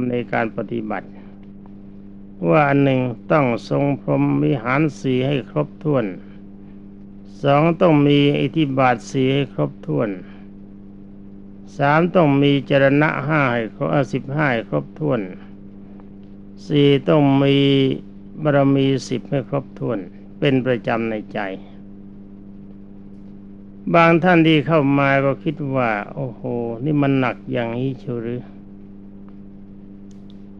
ำในการปฏิบัติ ว่าอันหนึ่งต้องทรงพรหมวิหารสีให้ครบถ้วนสองต้องมีอิทธิบาทสีให้ครบถ้วนสามต้องมีจรณะห้าให้ครบสิบห้าครบถ้วนสี่ต้องมีบารมีสิบให้ครบถ้วน เป็นประจำในใจ บางท่านที่เข้ามาก็คิดว่า โอ้โห นี่มันหนักอย่างนี้เชียวหรือ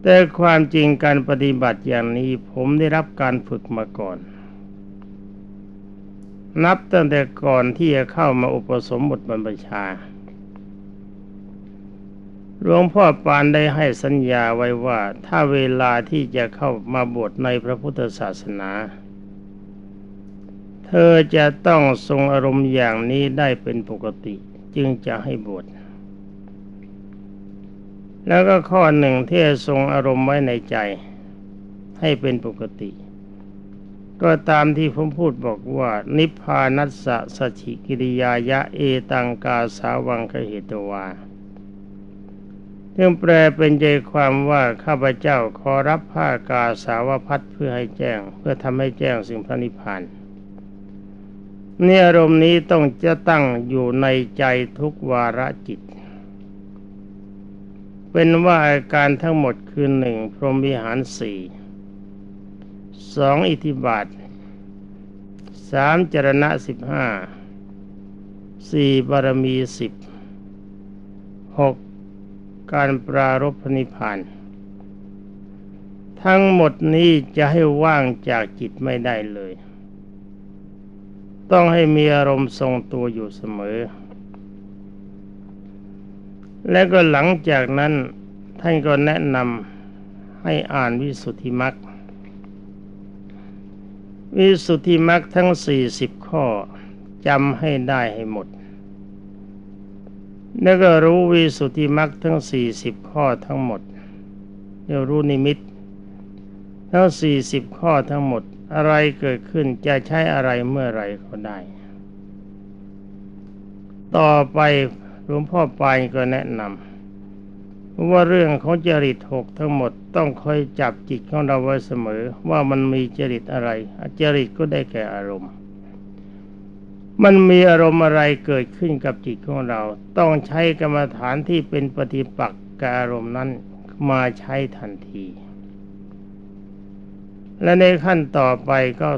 แต่ความจริงการปฏิบัติอย่างนี้ผมได้รับการฝึกมาก่อน นับตั้งแต่ก่อนที่จะเข้ามาอุปสมบทบรรพชาหลวงพ่อปานได้ให้สัญญาไว้ว่าถ้าเวลาที่จะเข้ามาบวชในพระพุทธศาสนา เธอจะต้องทรงอารมณ์อย่างนี้ได้เป็นปกติ จึงจะให้บวช แล้วก็ข้อหนึ่งที่ทรงอารมณ์ไว้ในใจให้เป็นปกติ ก็ตามที่ผมพูดบอกว่า นิพพานัสสะสชิกิริยายะเอตังกาสาวังคเหตวาซึ่งแปลเป็นใจความว่าข้าพเจ้าขอรับผ้ากาสาวพัดเพื่อให้แจ้ง เพื่อทำให้แจ้งสิ่งพระนิพพานนี่อารมณ์นี้ต้องจะตั้งอยู่ในใจทุกวาระจิต เป็นว่าอาการทั้งหมดคือหนึ่งพรหมวิหารสี่สองอิทธิบาทสามจรณะสิบห้าสี่บารมีสิบหกการปรารบพนิพพานทั้งหมดนี้จะให้ว่างจากจิตไม่ได้เลย ต้องให้มีอารมณ์ทรงตัวอยู่เสมอ และก็หลังจากนั้นท่านก็แนะนำให้อ่านวิสุทธิมรรควิสุทธิมรรคทั้งสี่สิบข้อจำให้ได้ให้หมด แล้วก็รู้วิสุทธิมรรคทั้งสี่สิบข้อทั้งหมดเดี๋ยวรู้นิมิต ทั้งสี่สิบข้อทั้งหมดอะไรเกิดขึ้นจะใช้อะไรเมื่อไรก็ได้ ต่อไป หลวงพ่อปายก็แนะนำว่าเรื่องของจริตหกทั้งหมดต้องคอยจับจิตของเราไว้เสมอ ว่ามันมีจริตอะไรจริตก็ได้แก่อารมณ์ มันมีอารมณ์อะไรเกิดขึ้นกับจิตของเรา ต้องใช้กรรมฐานที่เป็นปฏิปักษ์กับอารมณ์นั้นมาใช้ทันที และในขั้นต่อไปก็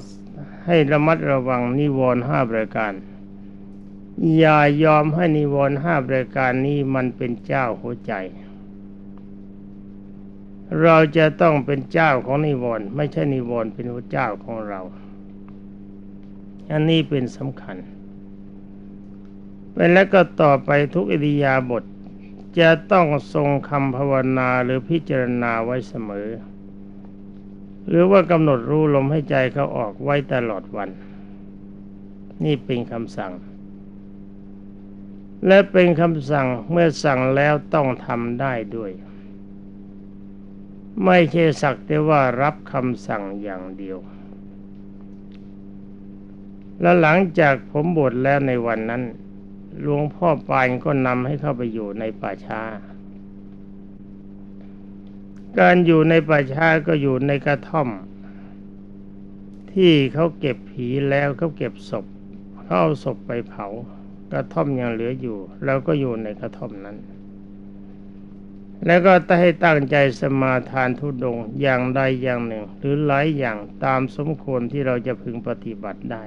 ให้ระมัดระวังนิวรณ์ห้าประการ อย่ายอมให้นิวรณ์ห้าประการนี้มันเป็นเจ้าหัวใจ เราจะต้องเป็นเจ้าของนิวรณ์ไม่ใช่นิวรณ์เป็นหัวเจ้าของเรา อันนี้เป็นสำคัญเป็นแล้วก็ต่อไปทุกอิริยาบถจะต้องทรงคำภาวนาหรือพิจารณาไว้เสมอ หรือว่ากำหนดรู้ลมให้ใจเขาออกไว้ตลอดวัน นี่เป็นคำสั่ง และเป็นคำสั่งเมื่อสั่งแล้วต้องทำได้ด้วย ไม่ใช่สักแต่ว่ารับคำสั่งอย่างเดียว และหลังจากผมบวชแล้วในวันนั้นหลวงพ่อปานก็นำให้เข้าไปอยู่ในป่าช้า การอยู่ในป่าช้าก็อยู่ในกระท่อม ที่เขาเก็บผีแล้วเขาเก็บศพเขาเอาศพไปเผา กระท่อมยังเหลืออยู่เราก็อยู่ในกระท่อมนั้น แล้วก็ต้องให้ตั้งใจสมาทานทุดงอย่างใดอย่างหนึ่ง หรือหลายอย่างตามสมควรที่เราจะพึงปฏิบัติได้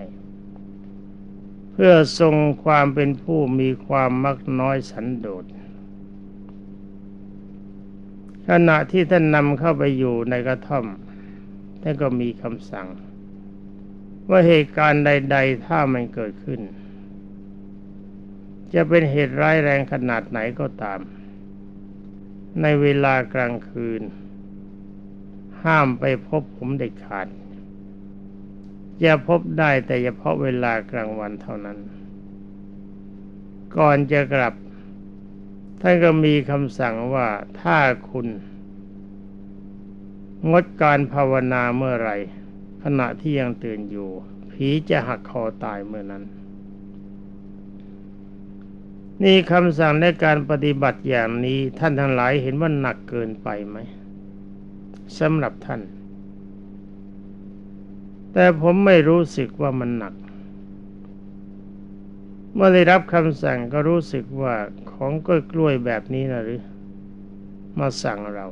เพื่อทรงความเป็นผู้มีความมักน้อยสันโดษขณะที่ท่านนำเข้าไปอยู่ในกระท่อมท่านก็มีคำสั่ง ว่าเหตุการณ์ใด ๆ ถ้ามันเกิดขึ้น จะเป็นเหตุร้ายแรงขนาดไหนก็ตาม ในเวลากลางคืน ห้ามไปพบผมเด็ดขาดจะพบได้แต่เฉพาะเวลากลางวันเท่านั้น ก่อนจะกลับ ท่านก็มีคำสั่งว่าถ้าคุณ งดการภาวนาเมื่อไรขณะที่ยังตื่นอยู่ ผีจะหักคอตายเมื่อนั้น นี่คำสั่งในการปฏิบัติอย่างนี้ท่านทั้งหลายเห็นว่าหนักเกินไปไหมสำหรับท่าน แต่ผมไม่รู้สึกว่ามันหนัก เมื่อได้รับคำสั่งก็รู้สึกว่าของกล้วยกล้วยแบบนี้นะหรือ มาสั่งเรา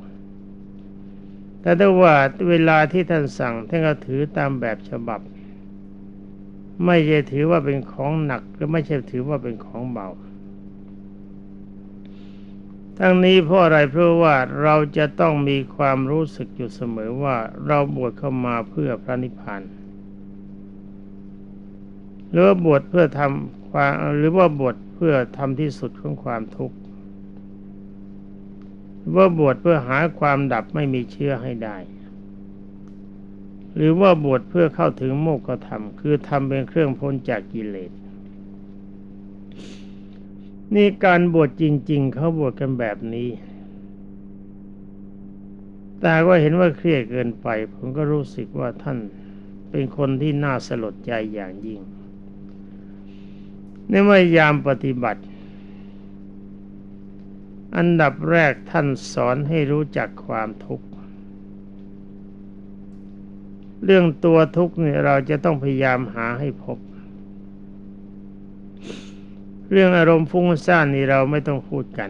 แต่ถ้าว่าเวลาที่ท่านสั่งท่านก็ถือตามแบบฉบับ ไม่ใช่ถือว่าเป็นของหนักหรือไม่ใช่ถือว่าเป็นของเบา ทั้งนี้เพราะอะไรเพราะว่าเราจะต้องมีความรู้สึกอยู่เสมอว่าเราบวชเข้ามาเพื่อพระนิพพานหรือว่าบวชเพื่อทำความหรือว่าบวชเพื่อทำที่สุดของความทุกข์หรือว่าบวชเพื่อหาความดับไม่มีเชื่อให้ได้ หรือว่าบวชเพื่อเข้าถึงโมกขธรรมคือทำเป็นเครื่องพ้นจากกิเลส นี่การบวชจริง ๆ เขาบวชกันแบบนี้แต่ก็เห็นว่าเครียดเกินไป ผมก็รู้สึกว่าท่านเป็นคนที่น่าสลดใจอย่างยิ่ง ในเมื่อยามปฏิบัติ อันดับแรกท่านสอนให้รู้จักความทุกข์ เรื่องตัวทุกข์เนี่ยเราจะต้องพยายามหาให้พบ เรื่องอารมณ์ฟุ้งซ่านนี่เราไม่ต้องพูดกัน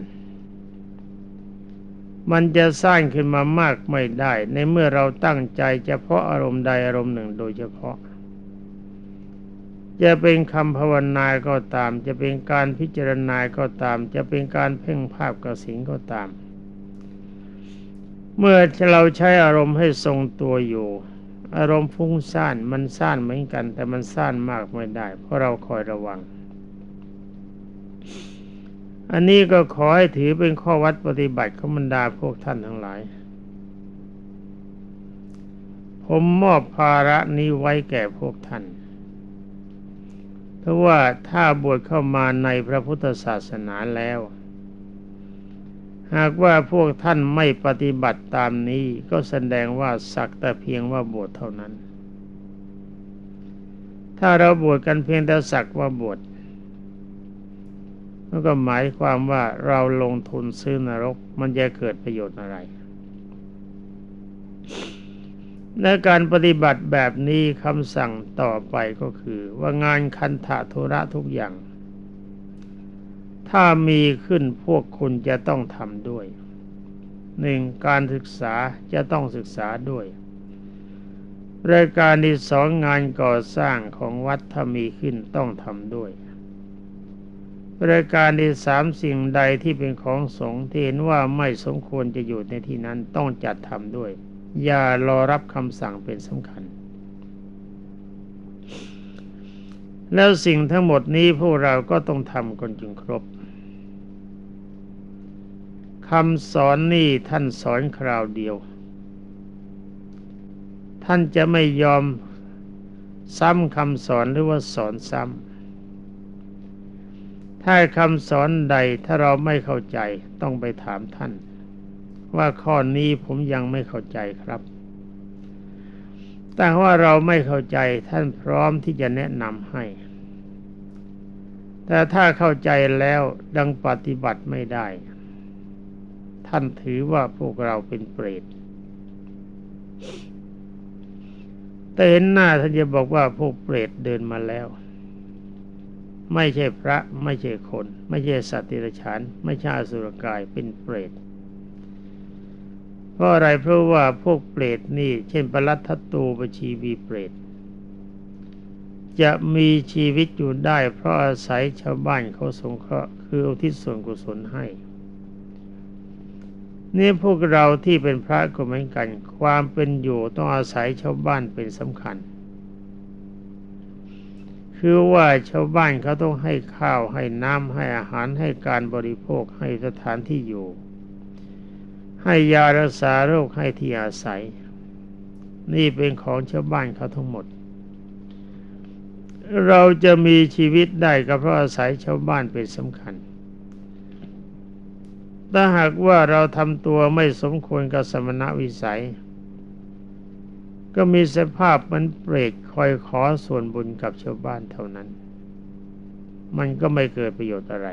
มันจะสร้างขึ้นมามากไม่ได้ ในเมื่อเราตั้งใจเฉพาะอารมณ์ใดอารมณ์หนึ่งโดยเฉพาะ จะเป็นคำภาวนาก็ตาม จะเป็นการพิจารณาก็ตาม จะเป็นการเพ่งภาพกสิงก็ตาม เมื่อเราใช้อารมณ์ให้ทรงตัวอยู่อารมณ์ฟุ้งซ่านมันซ่านเหมือนกัน แต่มันซ่านมากไม่ได้ เพราะเราคอยระวัง อันนี้ก็ขอให้ถือเป็นข้อวัดปฏิบัติของบรรดาพวกท่านทั้งหลาย ผมมอบภาระนี้ไว้แก่พวกท่าน เพราะว่าถ้าบวชเข้ามาในพระพุทธศาสนาแล้ว หากว่าพวกท่านไม่ปฏิบัติตามนี้ก็แสดงว่าสักแต่เพียงว่าบวชเท่านั้น ถ้าเราบวชกันเพียงแต่สักว่าบวช นั่นก็หมายความว่าเราลงทุนซื้อนรก มันจะเกิดประโยชน์อะไรและการปฏิบัติแบบนี้คำสั่งต่อไปก็คือ ว่างานคันธะธุระทุกอย่าง ถ้ามีขึ้นพวกคุณจะต้องทำด้วยหนึ่งการศึกษาจะต้องศึกษาด้วยรายการที่สองงานก่อสร้างของวัดถ้ามีขึ้นต้องทำด้วย รายการที่สามสิ่งใดที่เป็นของสงฆ์ที่เห็นว่าไม่สมควรจะอยู่ในที่นั้นต้องจัดทำด้วย อย่ารอรับคำสั่งเป็นสำคัญ แล้วสิ่งทั้งหมดนี้พวกเราก็ต้องทำกันจนครบคำสอนนี่ท่านสอนคราวเดียว ท่านจะไม่ยอมซ้ำคำสอนหรือว่าสอนซ้ำ ถ้าคำสอนใดถ้าเราไม่เข้าใจต้องไปถามท่าน ว่าข้อนี้ผมยังไม่เข้าใจครับ แต่ว่าเราไม่เข้าใจท่านพร้อมที่จะแนะนำให้ แต่ถ้าเข้าใจแล้วดังปฏิบัติไม่ได้ ท่านถือว่าพวกเราเป็นเปรตแต่เห็นหน้าท่านจะบอกว่าพวกเปรตเดินมาแล้ว ไม่ใช่พระไม่ใช่คน ไม่ใช่สัตว์ติรฉานไม่ใช่อสุรกายเป็นเปรตเพราะอะไรเพราะว่าพวกเปรตนี่ เช่นปรัตทัตตูปชีวีเปรต จะมีชีวิตอยู่ได้ เพราะอาศัยชาวบ้านเขาสงเคราะห์คืออุทิศส่วนกุศลให้นี่พวกเราที่เป็นพระก็เหมือนกัน ความเป็นอยู่ต้องอาศัยชาวบ้านเป็นสำคัญ คือว่าชาวบ้านเขาต้องให้ข้าวให้น้ำให้อาหารให้การบริโภคให้สถานที่อยู่ ให้ยารักษาโรคให้ที่อาศัย นี่เป็นของชาวบ้านเขาทั้งหมด เราจะมีชีวิตได้ก็เพราะอาศัยชาวบ้านเป็นสำคัญถ้าหากว่าเราทำตัวไม่สมควรกับสมณวิสัย ก็มีสภาพมันเปรตคอยขอส่วนบุญกับชาวบ้านเท่านั้น มันก็ไม่เกิดประโยชน์อะไร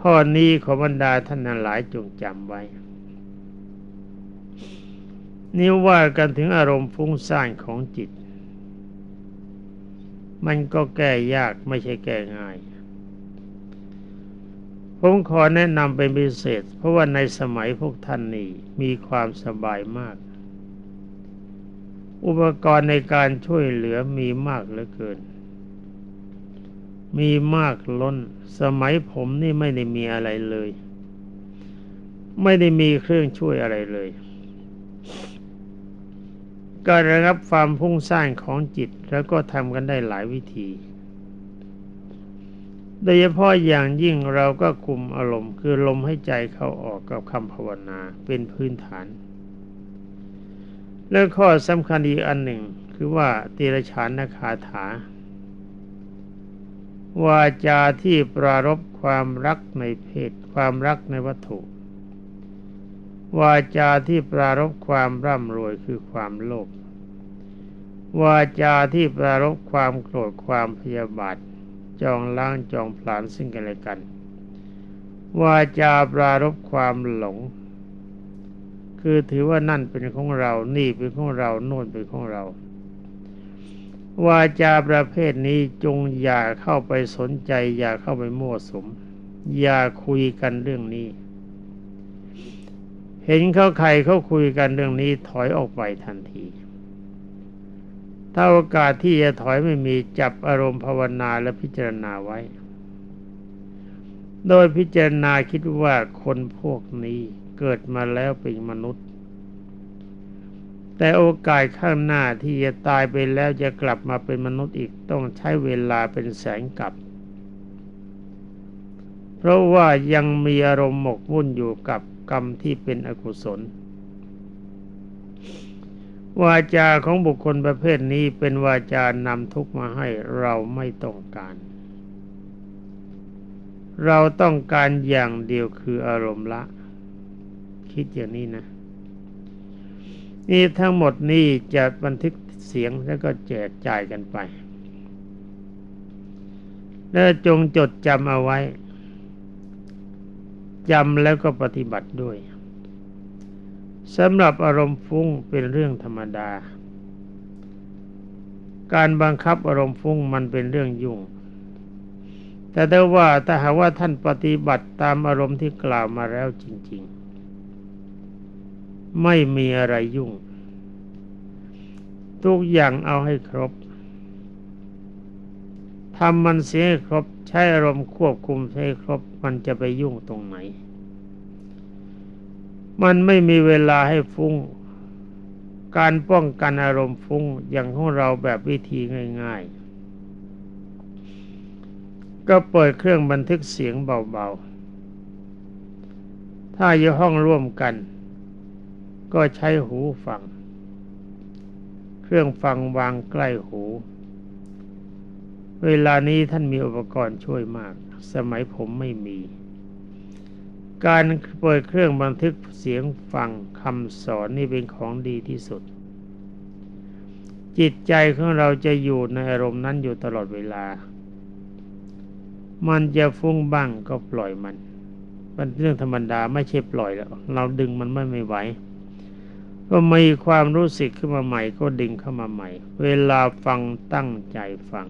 ข้อนี้ขอบรรดาท่านหลายจงจำไว้ นี่ว่ากันถึงอารมณ์ฟุ้งซ่านของจิต มันก็แก้ยากไม่ใช่แก้ง่ายผมขอแนะนำเป็นพิเศษ เพราะว่าในสมัยพวกท่านนี่มีความสบายมาก อุปกรณ์ในการช่วยเหลือมีมากเหลือเกิน มีมากล้น สมัยผมนี่ไม่ได้มีอะไรเลย ไม่ได้มีเครื่องช่วยอะไรเลย การระงับความพุ่งสร้างของจิตแล้วก็ทำกันได้หลายวิธี โดยเฉพาะอย่างยิ่งเราก็คุมอารมณ์ คือลมให้ใจเข้าออกกับคำภาวนาเป็นพื้นฐาน และข้อสำคัญอีกอันหนึ่ง คือว่าตีรฉานนาคาถา วาจาที่ปรารบความรักในเพศ ความรักในวัตถุ วาจาที่ปรารบความร่ำรวยคือความโลภวาจาที่ปรารบความโกรธความพยาบาท จองล้างจองผลาญซึ่งกันและกัน วาจาปรารบความหลง คือถือว่านั่นเป็นของเรา นี่เป็นของเรา โน่นเป็นของเรา วาจาประเภทนี้จงอย่าเข้าไปสนใจ อย่าเข้าไปมั่วสุม อย่าคุยกันเรื่องนี้ เห็นเขาใครเขาคุยกันเรื่องนี้ถอยออกไปทันที ถ้าโอกาสที่จะถอยไม่มีจับอารมณ์ภาวนาและพิจารณาไว้ โดยพิจารณาคิดว่าคนพวกนี้ เกิดมาแล้วเป็นมนุษย์ แต่โอกาสข้างหน้าที่จะตายไปแล้วจะกลับมาเป็นมนุษย์อีกต้องใช้เวลาเป็นแสนกับเพราะว่ายังมีอารมณ์หมกมุ่นอยู่กับกรรมที่เป็นอกุศลวาจาของบุคคลประเภทนี้เป็นวาจานำทุกข์มาให้เราไม่ต้องการ เราต้องการอย่างเดียวคืออารมณ์ละ คิดอย่างนี้นะ นี่ทั้งหมดนี้จะบันทึกเสียงแล้วก็แจกจ่ายกันไป แล้วจงจดจำเอาไว้จำแล้วก็ปฏิบัติด้วยสำหรับอารมณ์ฟุ้งเป็นเรื่องธรรมดา การบังคับอารมณ์ฟุ้งมันเป็นเรื่องยุ่ง แต่ถ้าว่าถ้าหากว่าท่านปฏิบัติตามอารมณ์ที่กล่าวมาแล้วจริง ไม่มีอะไรยุ่ง ทุกอย่างเอาให้ครบทำมันเสียให้ครบ ใช้อารมณ์ควบคุมให้ครบ มันจะไปยุ่งตรงไหน มันไม่มีเวลาให้ฟุง้ง การป้องกันอารมณ์ฟุ้งอย่างของเราแบบวิธีง่าย ๆ ก็เปิดเครื่องบันทึกเสียงเบาๆ ถ้าอยู่ห้องร่วมกัน ก็ใช้หูฟัง เครื่องฟังวางใกล้หู เวลานี้ท่านมีอุปกรณ์ช่วยมาก สมัยผมไม่มี การเปิดเครื่องบันทึกเสียงฟังคำสอนนี่เป็นของดีที่สุด จิตใจของเราจะอยู่ในอารมณ์นั้นอยู่ตลอดเวลา มันจะฟุ้งบ้างก็ปล่อยมันเป็นเรื่องธรรมดาไม่ใช่ปล่อยแล้ว เราดึงมันไม่ไม่ไหว ก็มีความรู้สึกขึ้นมาใหม่ ก็ดึงเข้ามาใหม่ เวลาฟังตั้งใจฟัง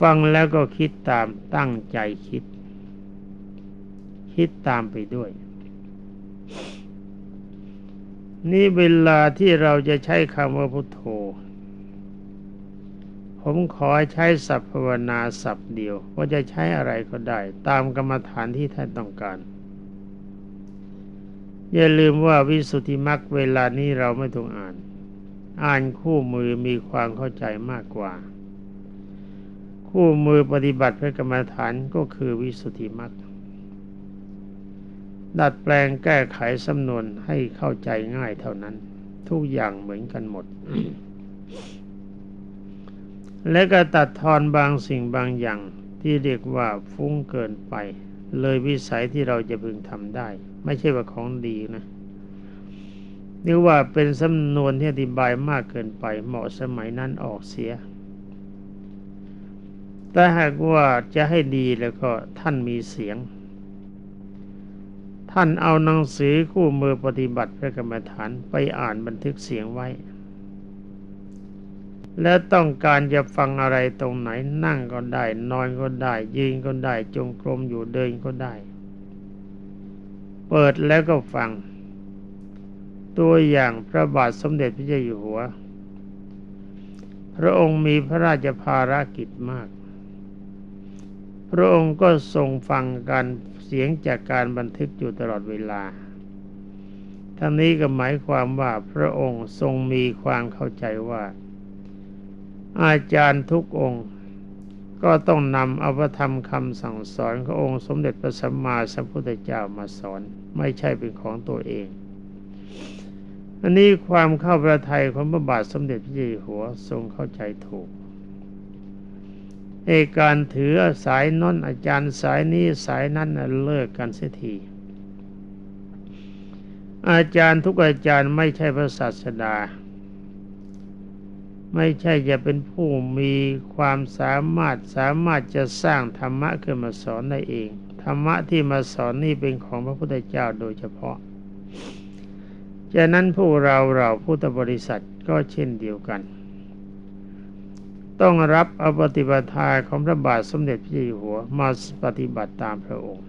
ฟังแล้วก็คิดตามตั้งใจคิด คิดตามไปด้วย นี่เวลาที่เราจะใช้คำว่าพุทโธ ผมขอใช้สัพภาวนาสับเดียวว่าจะใช้อะไรก็ได้ ตามกรรมฐานที่ท่านต้องการ อย่าลืมว่าวิสุทธิมรรคเวลานี้เราไม่ต้องอ่าน อ่านคู่มือมีความเข้าใจมากกว่า คู่มือปฏิบัติพระกรรมฐานก็คือวิสุทธิมรรคดัดแปลงแก้ไขสำนวนให้เข้าใจง่ายเท่านั้น ทุกอย่างเหมือนกันหมด และก็ตัดทอนบางสิ่งบางอย่างที่เรียกว่าฟุ้งเกินไป เลยวิสัยที่เราจะพึงทำได้ ไม่ใช่ว่าของดีนะนี่ว่าเป็นสำนวนที่อธิบายมากเกินไปเหมาะสมัยนั้นออกเสีย แต่หากว่าจะให้ดีแล้วก็ท่านมีเสียง ท่านเอาหนังสือคู่มือปฏิบัติพระกรรมฐานไปอ่านบันทึกเสียงไว้ แล้วต้องการจะฟังอะไรตรงไหนนั่งก็ได้ นอนก็ได้ ยืนก็ได้ จงกรมอยู่เดินก็ได้ เปิดแล้วก็ฟัง ตัวอย่างพระบาทสมเด็จพระเจ้าอยู่หัว พระองค์มีพระราชภารกิจมาก พระองค์ก็ทรงฟังการเสียงจากการบันทึกอยู่ตลอดเวลาทั้งนี้ก็หมายความว่าพระองค์ทรงมีความเข้าใจว่า อาจารย์ทุกองค์ ก็ต้องนำเอาพระธรรมคำสั่งสอนขององค์สมเด็จพระสัมมาสัมพุทธเจ้ามาสอน ไม่ใช่เป็นของตัวเอง อันนี้ความเข้าประทัยของพระบาทสมเด็จพระเจ้าอยู่หัวทรงเข้าใจถูกเอการถือสายน้นอาจารย์สายนี้สายนั้นเลิกกันเสียทีอาจารย์ทุกอาจารย์ไม่ใช่พระศาสดา ไม่ใช่จะเป็นผู้มีความสามารถสามารถจะสร้างธรรมะขึ้นมาสอนได้เอง ธรรมะที่มาสอนนี่เป็นของพระพุทธเจ้าโดยเฉพาะฉะนั้นผู้เราเราพุทธบริษัทก็เช่นเดียวกัน ต้องรับอปฏิบัติทาของพระบาทสมเด็จพระเจ้าอยู่หัวมาปฏิบัติตามพระองค์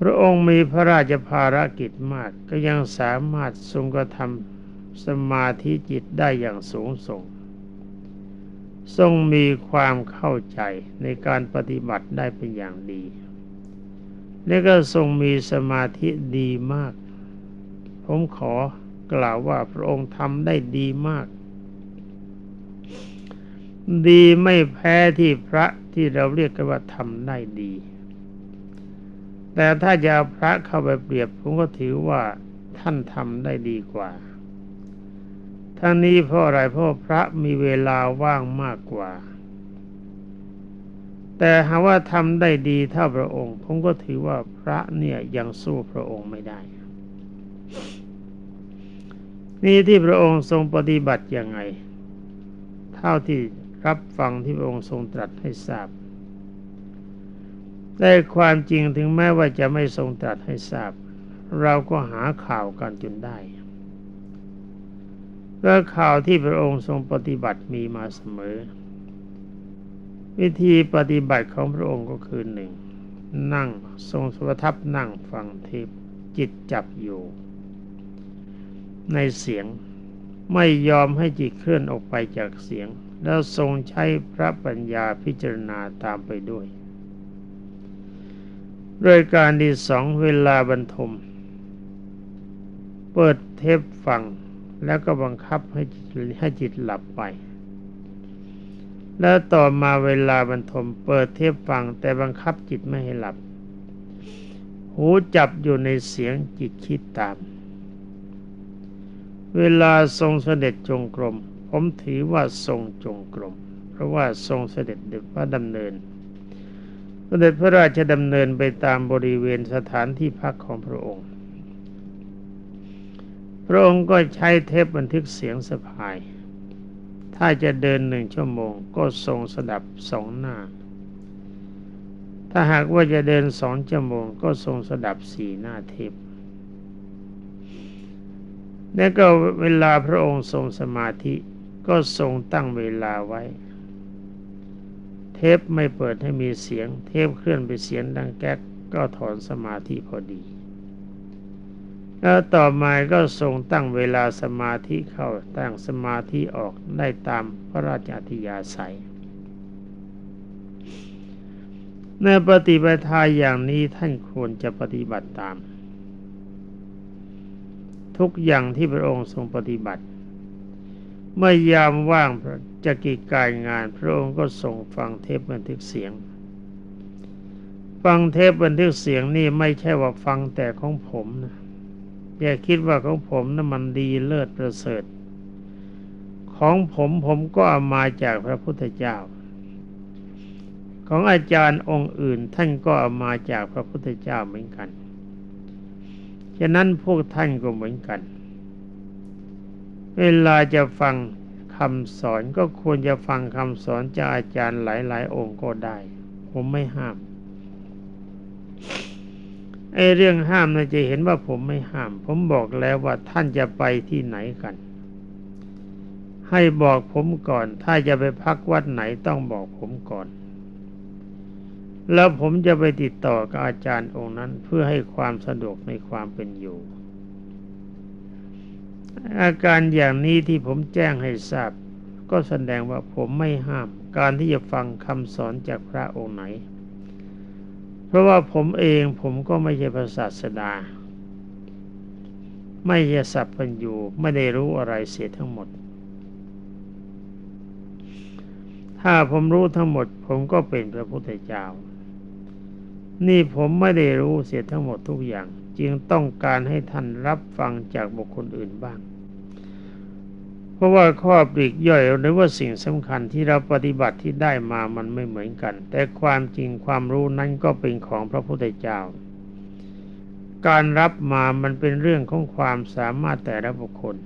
พระองค์มีพระราชภารกิจมากก็ยังสามารถทรงกระทำ สมาธิจิตได้อย่างสูงส่ง ทรงมีความเข้าใจในการปฏิบัติได้เป็นอย่างดี และก็ทรงมีสมาธิดีมาก ผมขอกล่าวว่าพระองค์ทำได้ดีมาก ดีไม่แพ้ที่พระที่เราเรียกกันว่าทำได้ดี แต่ถ้าจะเอาพระเข้าไปเปรียบผมก็ถือว่าท่านทำได้ดีกว่า ทั้งนี้เพราะอะไรเพราะพระมีเวลาว่างมากกว่า แต่หากว่าทำได้ดีเท่าพระองค์ ผมก็ถือว่าพระเนี่ยยังสู้พระองค์ไม่ได้ นี่ที่พระองค์ทรงปฏิบัติอย่างไง เท่าที่รับฟังที่พระองค์ทรงตรัสให้ทราบแต่ความจริงถึงแม้ว่าจะไม่ทรงตรัสให้ทราบ เราก็หาข่าวกันจนได้ เพราะข่าวที่พระองค์ทรงปฏิบัติมีมาเสมอ วิธีปฏิบัติของพระองค์ก็คือหนึ่งนั่งทรงสวทับนั่งฟังเทปจิตจับอยู่ ในเสียงไม่ยอมให้จิตเคลื่อนออกไปจากเสียง แล้วทรงใช้พระปัญญาพิจารณาตามไปด้วยโดยการที่สองเวลาบรรทม เปิดเทปฟัง แล้วก็บังคับให้จิตให้จิตหลับไป แล้วต่อมาเวลาบรรทมเปิดเทปฟัง แต่บังคับจิตไม่ให้หลับ หูจับอยู่ในเสียงจิตคิดตาม เวลาทรงเสด็จจงกรม ผมถือว่าทรงจงกรม เพราะว่าทรงเสด็จเด็จพระดำเนินเสด็จพระราชดำเนินไปตามบริเวณสถานที่พักของพระองค์ พระองค์ก็ใช้เทปบันทึกเสียงสะพาย ถ้าจะเดินหนึ่งชั่วโมงก็ทรงสดับสองหน้า ถ้าหากว่าจะเดินสองชั่วโมงก็ทรงสดับสี่หน้าเทปแล้วก็เวลาพระองค์ทรงสมาธิก็ทรงตั้งเวลาไว้ เทปไม่เปิดให้มีเสียง เทปเคลื่อนไปเสียงดังแก๊กก็ถอนสมาธิพอดี แล้วต่อมาก็ทรงตั้งเวลาสมาธิเข้าตั้งสมาธิออกได้ตามพระราชอัธยาศัย ในปฏิบัติทาอย่างนี้ท่านควรจะปฏิบัติตาม ทุกอย่างที่พระองค์ทรงปฏิบัติ เมื่อยามว่างจะกิจการงาน พระองค์ก็ทรงฟังเทปบันทึกเสียง ฟังเทปบันทึกเสียงนี่ไม่ใช่ว่าฟังแต่ของผมนะ อย่าคิดว่าของผมนั้นมันดีเลิศประเสริฐ ของผมผมก็ามาจากพระพุทธเจ้า ของอาจารย์องค์อื่นท่านก็ามาจากพระพุทธเจ้าเหมือนกัน ฉะนั้นพวกท่านก็เหมือนกัน เวลาจะฟังคำสอนก็ควรจะฟังคำสอนจากอาจารย์หลาย ๆ องค์ก็ได้ ผมไม่ห้าม ไอ้เรื่องห้ามนะจะเห็นว่าผมไม่ห้าม ผมบอกแล้วว่าท่านจะไปที่ไหนกัน ให้บอกผมก่อน ถ้าจะไปพักวัดไหนต้องบอกผมก่อน แล้วผมจะไปติดต่อกับอาจารย์องค์นั้น เพื่อให้ความสะดวกในความเป็นอยู่ อาการอย่างนี้ที่ผมแจ้งให้ทราบ ก็แสดงว่าผมไม่ห้าม การที่จะฟังคำสอนจากพระองค์ไหน เพราะว่าผมเองผมก็ไม่ใช่พระศาสดา ไม่ใช่สัพพัญญูไม่ได้รู้อะไรเสียทั้งหมด ถ้าผมรู้ทั้งหมด ผมก็เป็นพระพุทธเจ้า นี่ผมไม่ได้รู้เสียทั้งหมดทุกอย่าง จึงต้องการให้ท่านรับฟังจากบุคคลอื่นบ้าง ราะว่าข้อปลีกย่อยหรือว่าสิ่งสำคัญที่เราปฏิบัติที่ได้มามันไม่เหมือนกัน แต่ความจริงความรู้นั้นก็เป็นของพระพุทธเจ้า การรับมามันเป็นเรื่องของความสามารถแต่ละบุคคล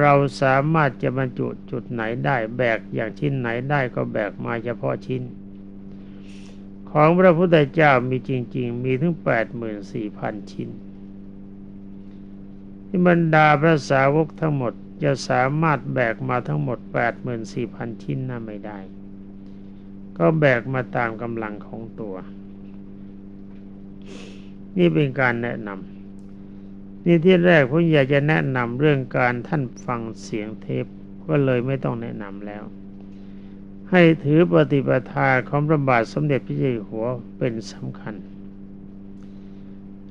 เราสามารถจะบรรจุจุดไหนได้แบกอย่างชิ้นไหนได้ก็แบกมาเฉพาะชิ้น ของพระพุทธเจ้ามีจริง ๆ มีถึงแปดหมื่นสี่พันชิ้น ที่บรรดาพระสาวกทั้งหมดจะสามารถแบกมาทั้งหมดแปดหมื่นสี่พันชิ้นน่าไม่ได้ ก็แบกมาตามกำลังของตัว นี่เป็นการแนะนำนี่ที่แรกผมอยากจะแนะนำเรื่องการท่านฟังเสียงเทปก็เลยไม่ต้องแนะนำแล้ว ให้ถือปฏิปทาของพระบาทสมเด็จพระเจ้าอยู่หัวเป็นสำคัญ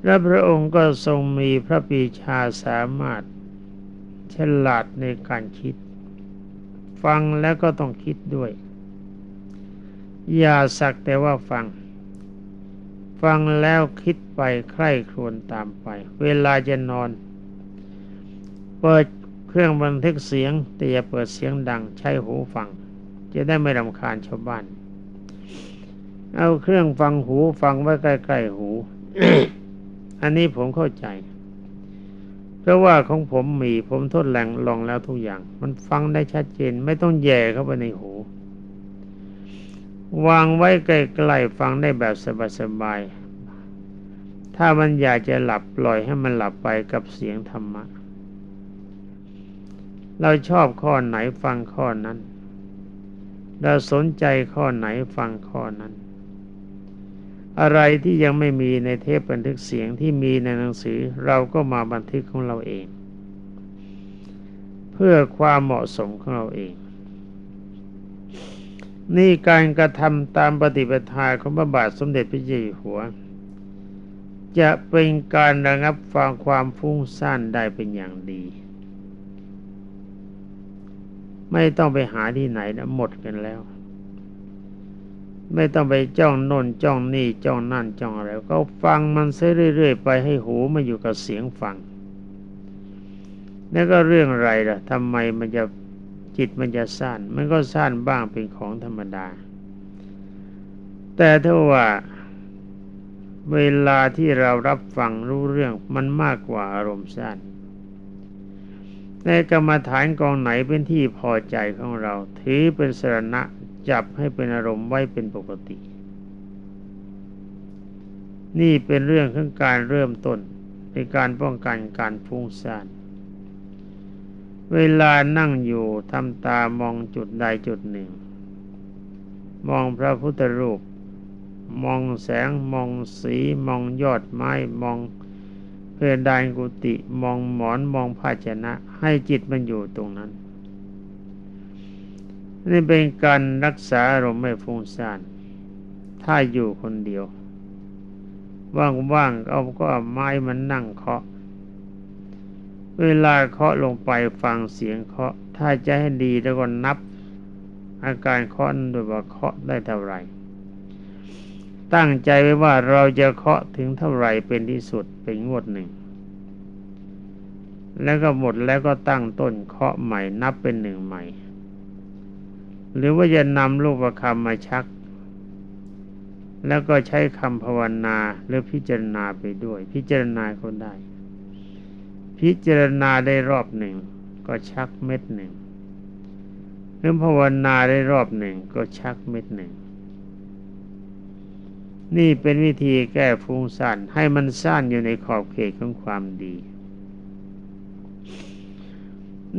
และพระองค์ก็ทรงมีพระปีชาสามารถฉลาดในการคิด ฟังแล้วก็ต้องคิดด้วย อย่าสักแต่ว่าฟัง ฟังแล้วคิดไปใคร่ครวญตามไป เวลาจะนอน เปิดเครื่องบันทึกเสียง แต่อย่าเปิดเสียงดังใช้หูฟัง จะได้ไม่รำคาญชาวบ้าน เอาเครื่องฟังหูฟังไว้ใกล้ๆหู อันนี้ผมเข้าใจ เพราะว่าของผมมีผมทดลองลองแล้วทุกอย่าง มันฟังได้ชัดเจน ไม่ต้องแย่เข้าไปในหูวางไว้ใกล้ๆฟังได้แบบสบายๆ ถ้ามันอยากจะหลับปล่อยให้มันหลับไปกับเสียงธรรมะ เราชอบข้อไหนฟังข้อนั้น เราสนใจข้อไหนฟังข้อนั้น อะไรที่ยังไม่มีในเทปบันทึกเสียงที่มีในหนังสือเราก็มาบันทึกของเราเอง เพื่อความเหมาะสมของเราเอง นี่การกระทำตามปฏิปทาของพระบาทสมเด็จพระเจ้าอยู่หัว จะเป็นการระงับฟังความฟุ้งซ่านได้เป็นอย่างดี ไม่ต้องไปหาที่ไหนนะหมดกันแล้ว ไม่ต้องไปจ้องโน่นจ้องนี่จ้องนั่นจ้องอะไรก็ฟังมันเเรื่อยๆไปให้หูมาอยู่กับเสียงฟัง แล้วก็เรื่องอะไรล่ะทำไมมันจะจิตมันจะสั้นมันก็สั้นบ้างเป็นของธรรมดา แต่ถ้าว่าเวลาที่เรารับฟังรู้เรื่องมันมากกว่าอารมณ์สั้นในกรรมฐานกองไหนเป็นที่พอใจของเรา ถือเป็นสรณะ จับให้เป็นอารมณ์ไว้เป็นปกติ นี่เป็นเรื่องของการเริ่มต้นในการป้องกันการฟุ้งซ่านเวลานั่งอยู่ทำตามองจุดใดจุดหนึ่ง มองพระพุทธรูป มองแสงมองสีมองยอดไม้มองเพดานกุฏิมองหมอนมองภาชนะ ให้จิตมันอยู่ตรงนั้น นี่เป็นการรักษาอารมณ์ไม่ฟุ้งซ่านถ้าอยู่คนเดียว ว่างๆเอาก็เอไม้มันนั่งเคาะ เวลาเคาะลงไปฟังเสียงเคาะ ถ้าจะให้ดีแล้วก็นับ อาการเคาะนั้นด้วยว่าเคาะได้เท่าไหร่ ตั้งใจไว้ว่าเราจะเคาะถึงเท่าไหร่เป็นที่สุดเป็นงวดหนึ่ง แล้วก็หมดแล้วก็ตั้งต้นเคาะใหม่นับเป็นหนึ่งใหม่ หรือว่าจะนำลูกประคำมาชัก แล้วก็ใช้คำภาวนาหรือพิจารณาไปด้วย พิจารณาก็ได้ พิจารณาได้รอบหนึ่ง ก็ชักเม็ดหนึ่งหรือภาวนาได้รอบหนึ่งก็ชักเม็ดหนึ่ง นี่เป็นวิธีแก้ฟุ้งซ่านให้มันซ่านอยู่ในขอบเขตของความดี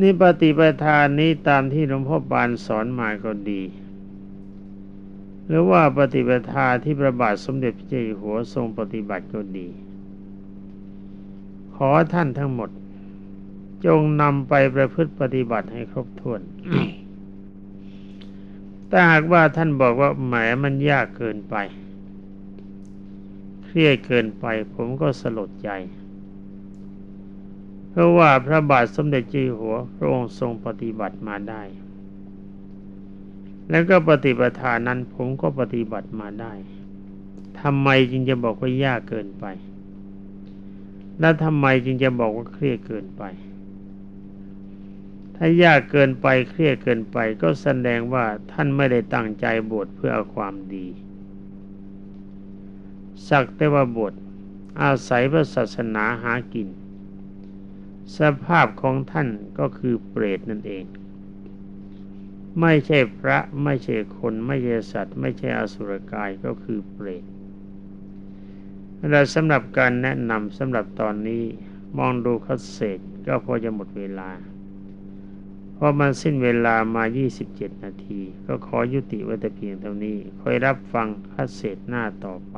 นี่ปฏิปทานนี้ตามที่หลวงพ่อปานสอนมาก็ดี หรือว่าปฏิปทาที่พระบาทสมเด็จพระเจ้าอยู่หัวทรงปฏิบัติก็ดี ขอท่านทั้งหมด จงนำไปประพฤติปฏิบัติให้ครบถ้วนแต่หากว่าท่านบอกว่าแหมมันยากเกินไป เครียดเกินไปผมก็สลดใจ เพราะว่าพระบาทสมเด็จเจ้าหัวพระองค์ทรงปฏิบัติมาได้ แล้วก็ปฏิปทานนั้นผมก็ปฏิบัติมาได้ทำไมจึงจะบอกว่ายากเกินไป และทำไมจึงจะบอกว่าเครียดเกินไป ถ้ายากเกินไปเครียดเกินไป ก็แสดงว่าท่านไม่ได้ตั้งใจบวชเพื่อเอาความดี สักแต่ว่าบวชอาศัยพระศาสนาหากิน สภาพของท่านก็คือเปรตนั่นเอง ไม่ใช่พระไม่ใช่คนไม่ใช่สัตว์ ไม่ใช่อสุรกายก็คือเปรตและสำหรับการแนะนำสำหรับตอนนี้มองดูคัดเศษก็พอจะหมดเวลา เพราะมันสิ้นเวลามา 27 นาที ก็ขอยุติไว้แต่เพียงเท่านี้คอยรับฟังคัดเศษหน้าต่อไป